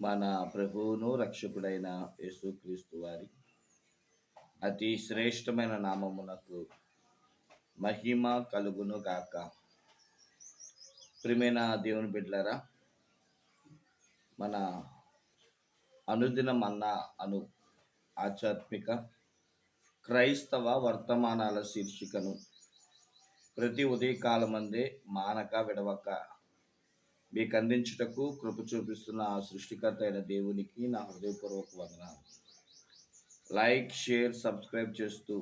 మన ప్రభువును రక్షకుడైన యేసుక్రీస్తు వారి అతి శ్రేష్టమైన నామమునకు మహిమ కలుగును గాక. ప్రియమైన దేవుని బిడ్డలారా మన అనుదినం అన్న అను ఆధ్యాత్మిక క్రైస్తవ వర్తమానాల శీర్షికను ప్రతి ఉదయకాలమందే మానక విడవక మీకు అందించుటకు కృప చూపిస్తున్న ఆ సృష్టికర్త అయిన దేవునికి నా హృదయపూర్వక వందనాలు. లైక్ షేర్ సబ్స్క్రైబ్ చేస్తూ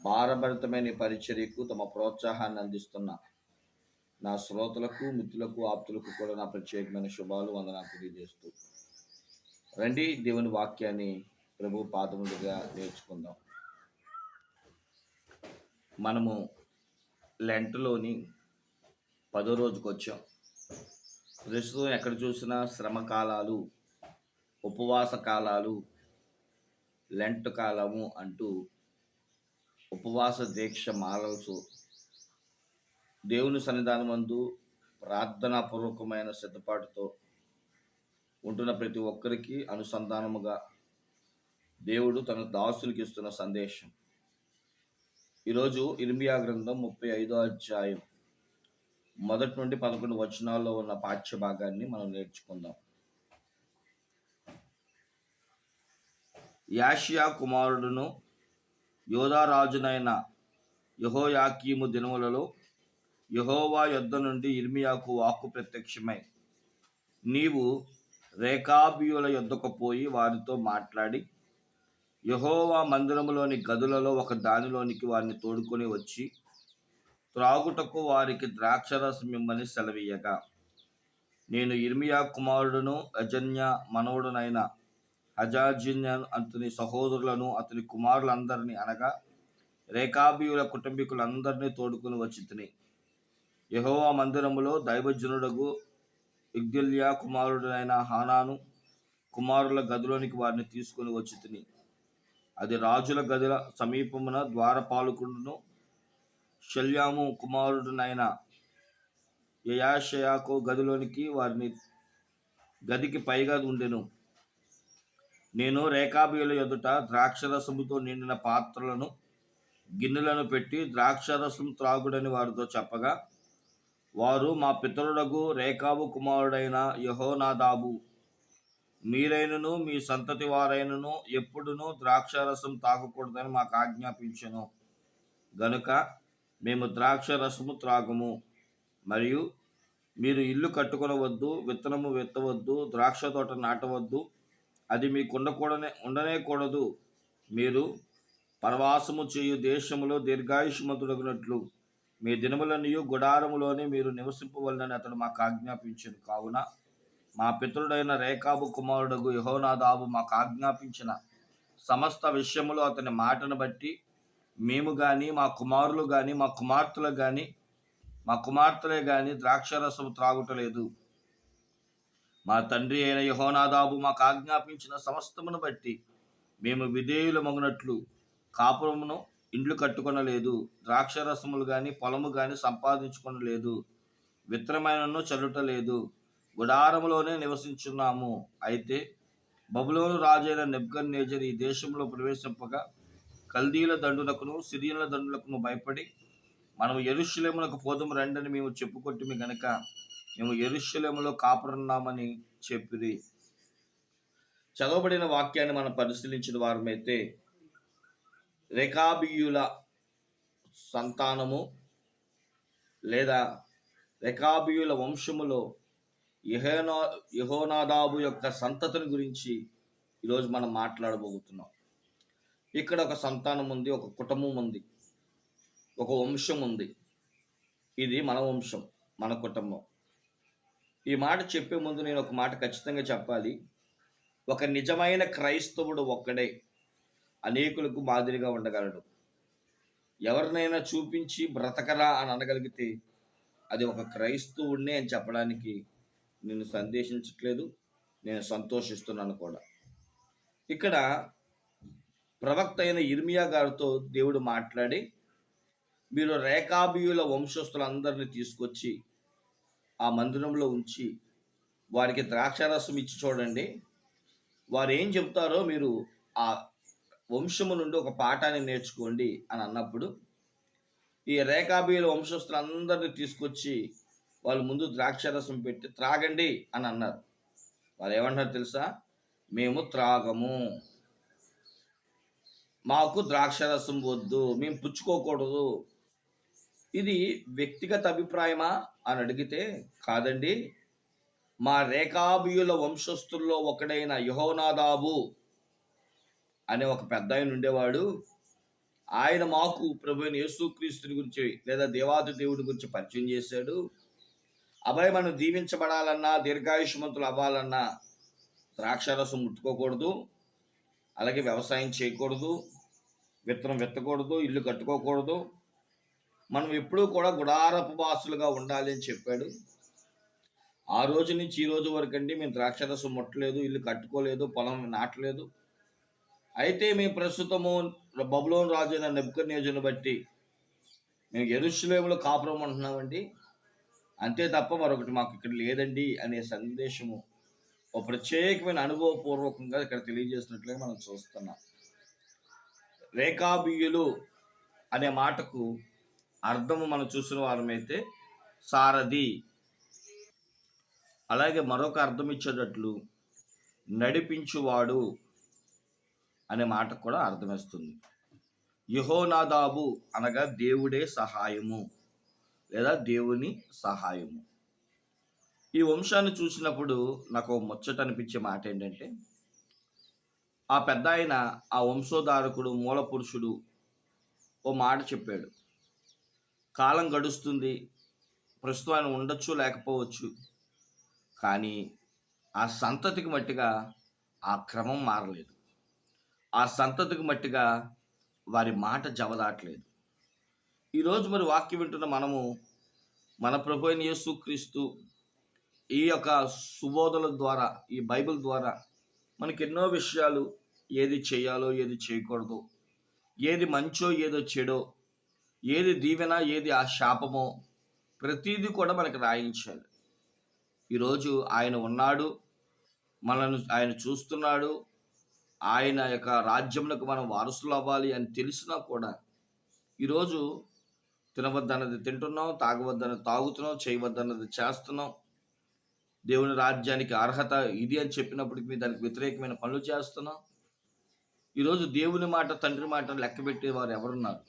భారభరితమైన పరిచర్యకు తమ ప్రోత్సాహాన్ని అందిస్తున్న నా శ్రోతలకు మిత్రులకు ఆప్తులకు కూడా నా ప్రత్యేకమైన శుభాలు వందనాలు తెలియజేస్తూ రండి దేవుని వాక్యాన్ని ప్రభు పాదములుగా నేర్చుకుందాం. మనము లెంటలోని పదో రోజుకు వచ్చాం ప్రస్తుతం ఎక్కడ చూసినా శ్రమ కాలాలు ఉపవాస కాలాలు లెంట్ కాలము అంటూ ఉపవాస దీక్ష మాలసు దేవుని సన్నిధానమందు ప్రార్థనాపూర్వకమైన సిద్ధపాటుతో ఉంటున్న ప్రతి ఒక్కరికి అనుసంధానముగా దేవుడు తన దాసులకు ఇస్తున్న సందేశం. ఈరోజు ఇర్మియా గ్రంథం ముప్పై ఐదో అధ్యాయం. మొదటి నుండి పదకొండు వచనాల్లో ఉన్న పాఠ్య భాగాన్ని మనం నేర్చుకుందాం. యాషియా కుమారుడును యోధారాజునైన యహోయాకీము దినములలో యహోవా యొద్ద నుండి ఇర్మియాకు వాక్కు ప్రత్యక్షమై నీవు రేఖాబియుల యొద్దకు పోయి వారితో మాట్లాడి యహోవా మందిరములోని గదులలో ఒక దానిలోనికి వారిని తోడుకొని వచ్చి త్రాగుటకు వారికి ద్రాక్షరసం మిమ్మల్ని సెలవీయగా నేను ఇర్మియా కుమారుడును అజన్య మనవుడునైన హజాజిన్య అతని సహోదరులను అతని కుమారులందరినీ అనగా రేఖాబీయుల కుటుంబీకులందరినీ తోడుకుని వచ్చి తిని. యహోవా మందిరములో దైవజనుడగు ఇగ్దిల్యా కుమారుడైన హానాను కుమారుల గదిలోనికి వారిని తీసుకుని వచ్చి తిని. అది రాజుల గదుల సమీపమున ద్వారపాలకుడును శల్యాము కుమారుడునైన యయాషయాకు గదిలోనికి వారిని గదికి పైగా ఉండెను నేను రేఖాబీల ఎదుట ద్రాక్షరసముతో నిండిన పాత్రలను గిన్నెలను పెట్టి ద్రాక్షరసం త్రాగుడని వారితో చెప్పగా వారు మా పితరుడగు రేఖాబు కుమారుడైన యహోనాదాబు. మీరైనను మీ సంతతి వారైనను ఎప్పుడునూ ద్రాక్షారసం తాగకూడదని మాకు ఆజ్ఞాపించను. గనుక మేము ద్రాక్ష రసము త్రాగము. మరియు మీరు ఇల్లు కట్టుకొనవద్దు విత్తనము విత్తవద్దు ద్రాక్ష తోట నాటవద్దు. అది మీకు ఉండకూడనే ఉండనే కూడదు. మీరు పరవాసము చేయు దేశములో దీర్ఘాయుష్మంతుడగినట్లు మీ దినములనియు గుడారములోనే మీరు నివసింపవలనని అతడు మాకు ఆజ్ఞాపించాను. కావున మా పితరుడైన రేఖాబు కుమారుడు యహోనాదాబు మాకు ఆజ్ఞాపించిన సమస్త విషయములో అతని మాటను బట్టి మేము కానీ మా కుమారులు కానీ మా కుమార్తెలు కానీ మా కుమార్తెలే కానీ ద్రాక్షరసము త్రాగుటలేదు. మా తండ్రి అయిన యహోనాదాబు మాకు ఆజ్ఞాపించిన సమస్తమును బట్టి మేము విధేయులు మగునట్లు కాపురమును ఇండ్లు కట్టుకొనలేదు ద్రాక్షరసములు కానీ పొలము కానీ సంపాదించుకొనలేదు విత్తనమైనను చల్లుటలేదు గుడారములోనే నివసించున్నాము. అయితే బబులోను రాజైన నెబ్గన్ నేజర్ ఈ దేశంలో ప్రవేశింపగా కల్దీల దండులకును సిరియన్ల దండులకును భయపడి మనం ఎరుషులేములకు పోదము రండని మేము చెప్పుకొట్టి గనక మేము ఎరుషులేములో కాపురున్నామని చెప్పిరి. చదవబడిన వాక్యాన్ని మనం పరిశీలించిన వారమైతే రెకాబియుల సంతానము లేదా రెకాబియుల వంశములో యహోనా యహోనాదాబు యొక్క సంతతిని గురించి ఈరోజు మనం మాట్లాడబోతున్నాం. ఇక్కడ ఒక సంతానం ఉంది ఒక కుటుంబం ఉంది ఒక వంశం ఉంది. ఇది మన వంశం మన కుటుంబం. ఈ మాట చెప్పే ముందు నేను ఒక మాట ఖచ్చితంగా చెప్పాలి. ఒక నిజమైన క్రైస్తవుడు ఒక్కడే అనేకులకు మాదిరిగా ఉండగలడు. ఎవరినైనా చూపించి బ్రతకరా అని అనగలిగితే అది ఒక క్రైస్తవుడినే అని చెప్పడానికి నేను సందేశించట్లేదు నేను సంతోషిస్తున్నాను కూడా. ఇక్కడ ప్రవక్త అయిన ఇర్మియా గారితో దేవుడు మాట్లాడి మీరు రేఖాబియుల వంశస్థులందరినీ తీసుకొచ్చి ఆ మందిరంలో ఉంచి వారికి ద్రాక్షారసం ఇచ్చి చూడండి. వారు ఏం చెప్తారో మీరు ఆ వంశము నుండి ఒక పాఠాన్ని నేర్చుకోండి అని అన్నప్పుడు ఈ రేఖాబీల వంశస్థులందరినీ తీసుకొచ్చి వాళ్ళు ముందు ద్రాక్షారసం పెట్టి త్రాగండి అని అన్నారు. వాళ్ళు ఏమంటారు తెలుసా? మేము త్రాగము. మాకు ద్రాక్షారసం వద్దు మేము పుచ్చుకోకూడదు. ఇది వ్యక్తిగత అభిప్రాయమా అని అడిగితే కాదండి. మా రేఖాబియుల వంశస్థుల్లో ఒకడైన యహోనాదాబు అనే ఒక పెద్ద ఆయన ఉండేవాడు. ఆయన మాకు ప్రభుని యేసుక్రీస్తుని గురించి లేదా దేవాది దేవుడి గురించి పరిచయం చేశాడు. అభయ మనం దీవించబడాలన్నా దీర్ఘాయుష్మంతులు అవ్వాలన్నా ద్రాక్షరసం ముట్టుకోకూడదు. అలాగే వ్యవసాయం చేయకూడదు విత్తనం విత్తకూడదు ఇల్లు కట్టుకోకూడదు. మనం ఎప్పుడూ కూడా గుడారపు వాసులుగా ఉండాలి అని చెప్పాడు. ఆ రోజు నుంచి ఈ రోజు వరకు అండి మేము ద్రాక్షరసం ముట్టలేదు ఇల్లు కట్టుకోలేదు పొలం నాటలేదు. అయితే మేము ప్రస్తుతము బబులోన్ రాజు అయిన నెప్పుకన్యోజుని బట్టి మేము ఎరుషులేములో కాపురం అంటున్నామండి అంతే తప్ప మరొకటి మాకు ఇక్కడ లేదండి అనే సందేశము ఒక ప్రత్యేకమైన అనుభవపూర్వకంగా ఇక్కడ తెలియజేసినట్లుగా మనం చూస్తున్నాం. రేఖాబియ్యులు అనే మాటకు అర్థము మనం చూసిన వారమైతే సారథి. అలాగే మరొక అర్థం ఇచ్చేటట్లు నడిపించువాడు అనే మాట కూడా అర్థమేస్తుంది. యహోనాదాబు అనగా దేవుడే సహాయము లేదా దేవుని సహాయము. ఈ వంశాన్ని చూసినప్పుడు నాకు ముచ్చట అనిపించే మాట ఏంటంటే ఆ పెద్ద ఆయన ఆ వంశోధారకుడు మూల పురుషుడు ఓ మాట చెప్పాడు. కాలం గడుస్తుంది ప్రస్తుతం ఆయన ఉండొచ్చు లేకపోవచ్చు కానీ ఆ సంతతికి మట్టిగా ఆ క్రమం మారలేదు. ఆ సంతతికి మట్టిగా వారి మాట జవదాట్లేదు. ఈరోజు మరి వాక్యం వింటున్న మనము మన ప్రభు అయిన యేసుక్రీస్తు ఈ యొక్క సుబోధల ద్వారా ఈ బైబిల్ ద్వారా మనకి ఎన్నో విషయాలు ఏది చేయాలో ఏది చేయకూడదు ఏది మంచో ఏదో చెడో ఏది దీవెన ఏది ఆ శాపమో ప్రతీది కూడా మనకి రాయించాలి. ఈరోజు ఆయన ఉన్నాడు మనల్ని ఆయన చూస్తున్నాడు ఆయన యొక్క రాజ్యములకు మనం వారసులు అవ్వాలి అని తెలిసినా కూడా ఈరోజు తినవద్దన్నది తింటున్నాం తాగవద్దన్నది తాగుతున్నాం చేయవద్దన్నది చేస్తున్నాం దేవుని రాజ్యానికి అర్హత ఇది అని చెప్పినప్పటికీ దానికి వ్యతిరేకమైన పనులు చేస్తున్నాం. ఈరోజు దేవుని మాట తండ్రి మాట లెక్క పెట్టేవారు ఎవరున్నారు?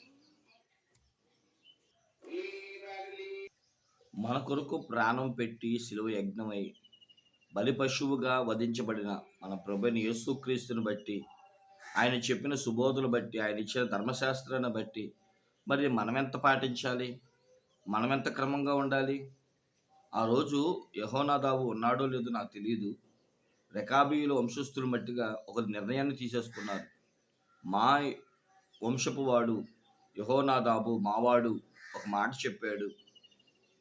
మన కొరకు ప్రాణం పెట్టి సిలువ యజ్ఞమై బలి పశువుగా వధించబడిన మన ప్రభుని యేసుక్రీస్తుని బట్టి ఆయన చెప్పిన సుబోధులు బట్టి ఆయన ఇచ్చిన ధర్మశాస్త్రాన్ని బట్టి మరి మనమెంత పాటించాలి? మనమెంత క్రమంగా ఉండాలి? ఆ రోజు యహోనాదావు ఉన్నాడో లేదో నాకు తెలియదు రెకాబీయుల వంశస్థులు మట్టిగా ఒక నిర్ణయాన్ని తీసేసుకున్నారు. మా వంశపు వాడు యహోనాదాబు మావాడు ఒక మాట చెప్పాడు.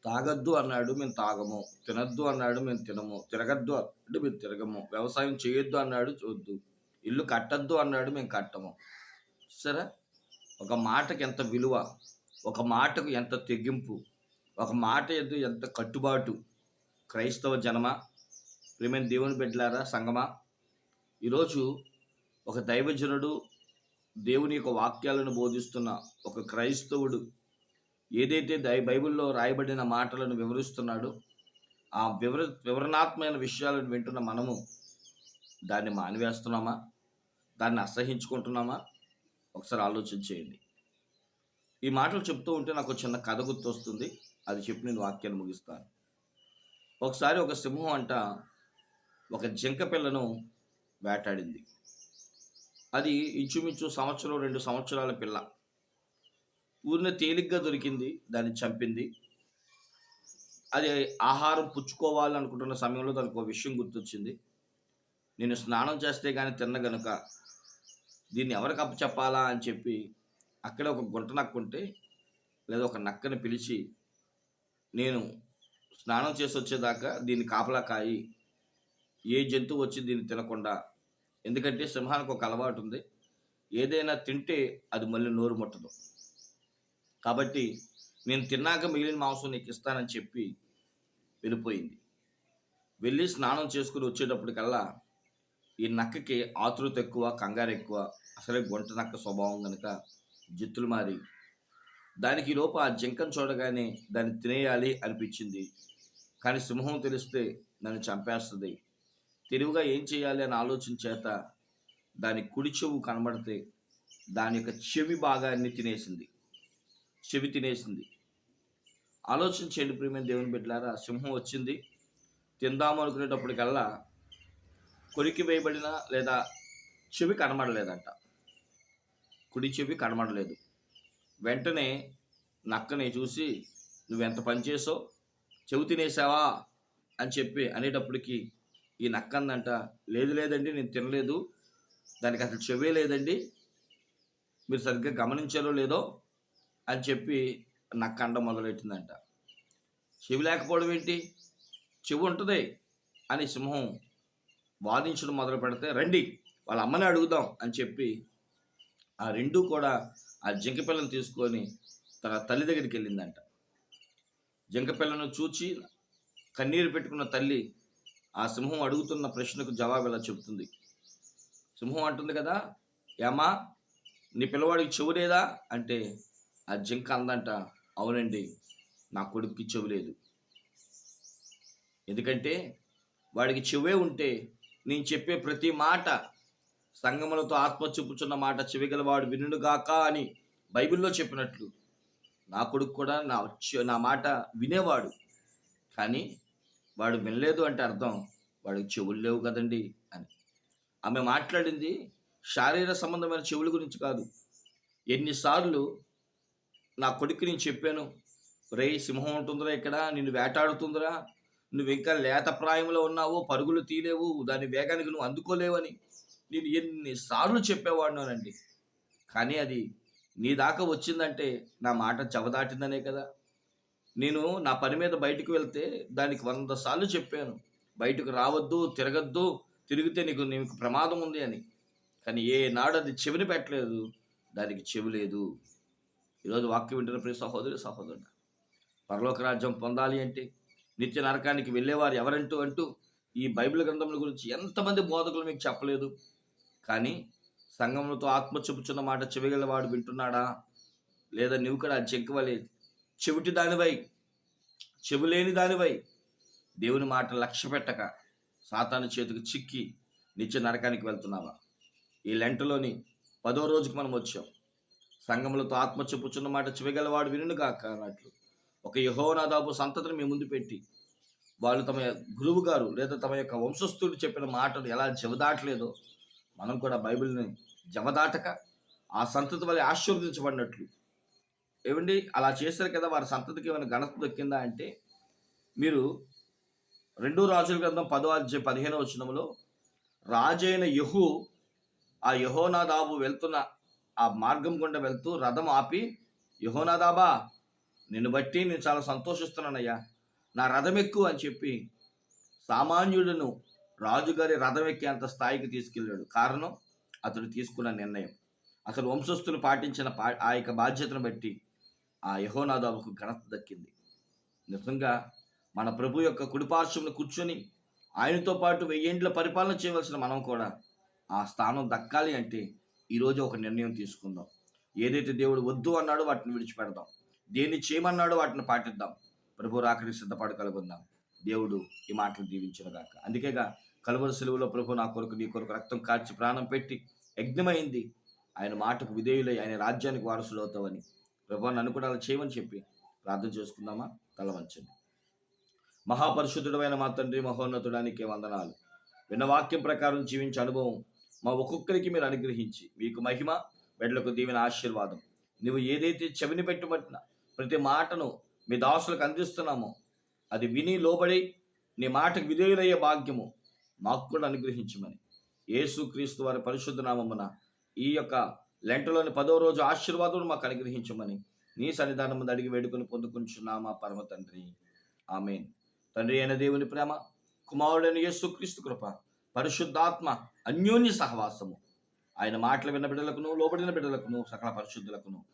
తాగద్దు అన్నాడు మేము తాగము. తినద్దు అన్నాడు మేము తినము. తిరగద్దు అన్నాడు మేము తిరగము. వ్యవసాయం చేయొద్దు అన్నాడు చూద్దు ఇల్లు కట్టద్దు అన్నాడు మేము కట్టము. సరే ఒక మాటకి ఎంత విలువ? ఒక మాటకు ఎంత తెగింపు? ఒక మాట ఎద్దు ఎంత కట్టుబాటు? క్రైస్తవ జనమ? ప్రేమైన దేవుని బిడ్డలారా సంగమా? ఈరోజు ఒక దైవజనుడు దేవుని యొక్క వాక్యాలను బోధిస్తున్న ఒక క్రైస్తవుడు ఏదైతే దై బైబిల్లో రాయబడిన మాటలను వివరిస్తున్నాడో ఆ వివర వివరణాత్మైన విషయాలను వింటున్న మనము దాన్ని మానివేస్తున్నామా? దాన్ని అసహించుకుంటున్నామా? ఒకసారి ఆలోచన చేయండి. ఈ మాటలు చెప్తూ ఉంటే నాకు చిన్న కథ గుర్తొస్తుంది. అది చెప్పి నేను వాక్యాన్ని ముగిస్తాను. ఒకసారి ఒక సింహం అంట ఒక జింక పిల్లను వేటాడింది. అది ఇంచుమించు సంవత్సరం రెండు సంవత్సరాల పిల్ల. ఊరిన తేలిగ్గా దొరికింది దాన్ని చంపింది. అది ఆహారం పుచ్చుకోవాలనుకుంటున్న సమయంలో దానికి ఒక విషయం గుర్తొచ్చింది. నేను స్నానం చేస్తే కానీ తిన్న గనుక దీన్ని ఎవరికి అప్పచెప్పాలా? అని చెప్పి అక్కడే ఒక గుంట నక్కుంటే లేదా ఒక నక్కని పిలిచి నేను స్నానం చేసి వచ్చేదాకా దీన్ని కాపలా కాయి ఏ జంతువు వచ్చి దీన్ని తినకుండా. ఎందుకంటే సింహానికి ఒక అలవాటు ఉంది. ఏదైనా తింటే అది మళ్ళీ నోరు ముట్టదు. కాబట్టి నేను తిన్నాక మిగిలిన మాంసం నీకు ఇస్తానని చెప్పి వెళ్ళిపోయింది. వెళ్ళి స్నానం చేసుకుని వచ్చేటప్పటికల్లా ఈ నక్కకి ఆతృత ఎక్కువ కంగారు ఎక్కువ అసలే గుంట నక్క స్వభావం కనుక జిత్తులు మారి దానికి లోప లోపు ఆ జింకను చూడగానే దాన్ని తినేయాలి అనిపించింది. కానీ సింహం తెలిస్తే నన్ను చంపేస్తుంది. తెలివిగా ఏం చేయాలి అని ఆలోచన చేత దాని కుడి చెవు కనబడితే దాని యొక్క చెవి భాగాన్ని తినేసింది. చెవి తినేసింది. ఆలోచన ప్రియమైన దేవుని బిడ్డలారా సింహం వచ్చింది. తిందాము అనుకునేటప్పటికల్లా కొరికి వేయబడిన లేదా చెవి కనబడలేదంట. కుడి చెవి కనబడలేదు. వెంటనే నక్కని చూసి నువ్వెంత పని చేసావు చెవి తినేసావా అని చెప్పి అనేటప్పటికి ఈ నక్క అందంట లేదు లేదండి నేను తినలేదు. దానికి అసలు చెవే లేదండి. మీరు సరిగ్గా గమనించారో లేదో? అని చెప్పి నక్క అండ మొదలెట్టిందంట. చెవి లేకపోవడం ఏంటి? చెవి ఉంటుంది? అని సింహం వాదించడం మొదలు పెడితే రండి వాళ్ళ అమ్మని అడుగుదాం అని చెప్పి ఆ రెండూ కూడా ఆ జింక పిల్లను తీసుకొని తన తల్లి దగ్గరికి వెళ్ళిందంట. జింక పిల్లను చూచి కన్నీరు పెట్టుకున్న తల్లి ఆ సింహం అడుగుతున్న ప్రశ్నకు జవాబు ఇలా చెబుతుంది? సింహం అంటుంది కదా ఏమా నీ పిల్లవాడికి చెవులేదా అంటే ఆ జింక అందంట అవునండి నా కొడుకుకి చెవులేదు ఎందుకంటే వాడికి చెవే ఉంటే నేను చెప్పే ప్రతి మాట సంగములతో ఆత్మ చూపుచున్న మాట చెవిగలవాడు వినుగాక అని బైబిల్లో చెప్పినట్లు. నా కొడుకు కూడా నా చె- నా మాట వినేవాడు. కానీ వాడు వినలేదు అంటే అర్థం వాడికి చెవులు లేవు కదండి అని. ఆమె మాట్లాడింది శారీర సంబంధమైన చెవుల గురించి కాదు. ఎన్నిసార్లు నా కొడుకు నేను చెప్పాను రే సింహం ఉంటుందిరా ఇక్కడ నిన్ను వేటాడుతుందిరా నువ్వు ఇంకా లేత ప్రాయంలో ఉన్నావు పరుగులు తీలేవు దాని వేగానికి నువ్వు అందుకోలేవని. నేను ఎన్నిసార్లు చెప్పేవాడినానండి కానీ అది నీ దాకా వచ్చిందంటే నా మాట చవదాటిందనే కదా. నేను నా పని మీద బయటకు వెళ్తే దానికి వంద సార్లు చెప్పాను. బయటకు రావద్దు తిరగద్దు తిరిగితే నీకు నీకు ప్రమాదం ఉంది అని. కానీ ఏ నాడు అది చెవిని పెట్టలేదు. దానికి చెవి లేదు. ఈరోజు వాక్యం వింటున్న ప్రతి సహోదరి సహోదరుడు పరలోక రాజ్యం పొందాలి అంటే నిత్య నరకానికి వెళ్ళేవారు ఎవరంటూ అంటూ ఈ బైబిల్ గ్రంథముల గురించి ఎంతమంది బోధకులు మీకు చెప్పలేదు? కానీ సంఘములతో ఆత్మ చెప్పుచున్న మాట చెవిగలవాడు వింటున్నాడా? లేదా నువ్వు కూడా చెక్కవలే చెవిటి దానివై చెవులేని దానివై దేవుని మాట లక్ష్య పెట్టక సాతాను చేతికి చిక్కి నిత్య నరకానికి వెళ్తున్నావా? ఈ లెంటలోని పదో రోజుకి మనం వచ్చాం. సంఘములతో ఆత్మ చెప్పుచున్న మాట చెవిగలవాడు వినును కాక అన్నట్లు. ఒక యహోనాదాపు సంతతిని మీ ముందు పెట్టి వాళ్ళు తమ గురువు గారు లేదా తమ యొక్క వంశస్థుడు చెప్పిన మాటలు ఎలా జవదాటలేదో మనం కూడా బైబిల్ని జవదాటక ఆ సంతతి వల్ల ఆశీర్వదించబడినట్లు. ఏమండి? అలా చేశారు కదా వారి సంతతికి ఏమైనా ఘనత దక్కిందా అంటే మీరు రెండు రాజుల గ్రంథం పదో అధ్యాయ పదిహేనో వచనంలో రాజైన యహు ఆ యహోనాదాబు వెళ్తున్న ఆ మార్గం గుండా వెళ్తూ రథం ఆపి యహోనాదాబా నిన్ను బట్టి నేను చాలా సంతోషిస్తున్నానయ్యా. నా రథం ఎక్కువ అని చెప్పి సామాన్యులను రాజుగారి రథం ఎక్కేంత స్థాయికి తీసుకెళ్ళాడు. కారణం? అతడు తీసుకున్న నిర్ణయం. అతడు వంశస్థులు పాటించిన పా ఆ యొక్క బాధ్యతను బట్టి ఆ యహోనాదాబుకు ఘనత దక్కింది. నిజంగా మన ప్రభు యొక్క కుడిపార్శ్వంలో కూర్చొని ఆయనతో పాటు వెయ్యేండ్ల పరిపాలన చేయవలసిన మనం కూడా ఆ స్థానం దక్కాలి అంటే ఈరోజు ఒక నిర్ణయం తీసుకుందాం. ఏదైతే దేవుడు వద్దు అన్నాడో వాటిని విడిచిపెడదాం. దేన్ని చేయమన్నాడో వాటిని పాటిద్దాం. ప్రభు రాకడికి సిద్ధపడగలుగుందాం. కలుగుందాం దేవుడు ఈ మాటలు దీవించిన గాక. అందుకేగా కలువరి సెలువులో ప్రభు నా కొరకు నీ కొరకు రక్తం కార్చి ప్రాణం పెట్టి యజ్ఞమైంది. ఆయన మాటకు విధేయులై ఆయన రాజ్యానికి వారసులు అవుతావని ప్రభు నన్ను కూడా అలా చేయమని చెప్పి ప్రార్థన చేసుకుందామా? తలవంచండి. మహాపరిశుద్ధుడమైన మా తండ్రి మహోన్నతుడానికి వందనాలు. విన్న వాక్యం ప్రకారం జీవించే అనుభవం మా ఒక్కొక్కరికి మీరు అనుగ్రహించి మీకు మహిమ బిడ్డలకు దీవెన ఆశీర్వాదం. నువ్వు ఏదైతే చెవిని పెట్టుబట్టిన ప్రతి మాటను మీ దాసులకు అందిస్తున్నామో అది విని లోబడి నీ మాటకు విధేయులయ్యే భాగ్యము మాకు కూడా అనుగ్రహించమని. యేసుక్రీస్తు వారి పరిశుద్ధ నామమున ఈ యొక్క లెంటలోని పదో రోజు ఆశీర్వాదం మాకు అనుగ్రహించమని నీ సన్నిధానం ముందు అడిగి వేడుకొని పొందుకుంటున్నామా పరమ తండ్రి. ఆమెన్. తండ్రి అయిన దేవుని ప్రేమ కుమారుడైన యేసుక్రీస్తు కృప పరిశుద్ధాత్మ అన్యోన్య సహవాసము. ఆయన మాటలు విన్న బిడ్డలకును లోబడిన బిడ్డలకును సకల పరిశుద్ధులకును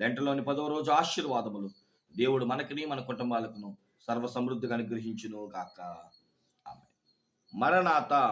లెంటలోని పదో రోజు ఆశీర్వాదములు దేవుడు మనకిని మన కుటుంబాలకును సర్వ సమృద్ధిగా అనుగ్రహించును గాక மரநாத்தா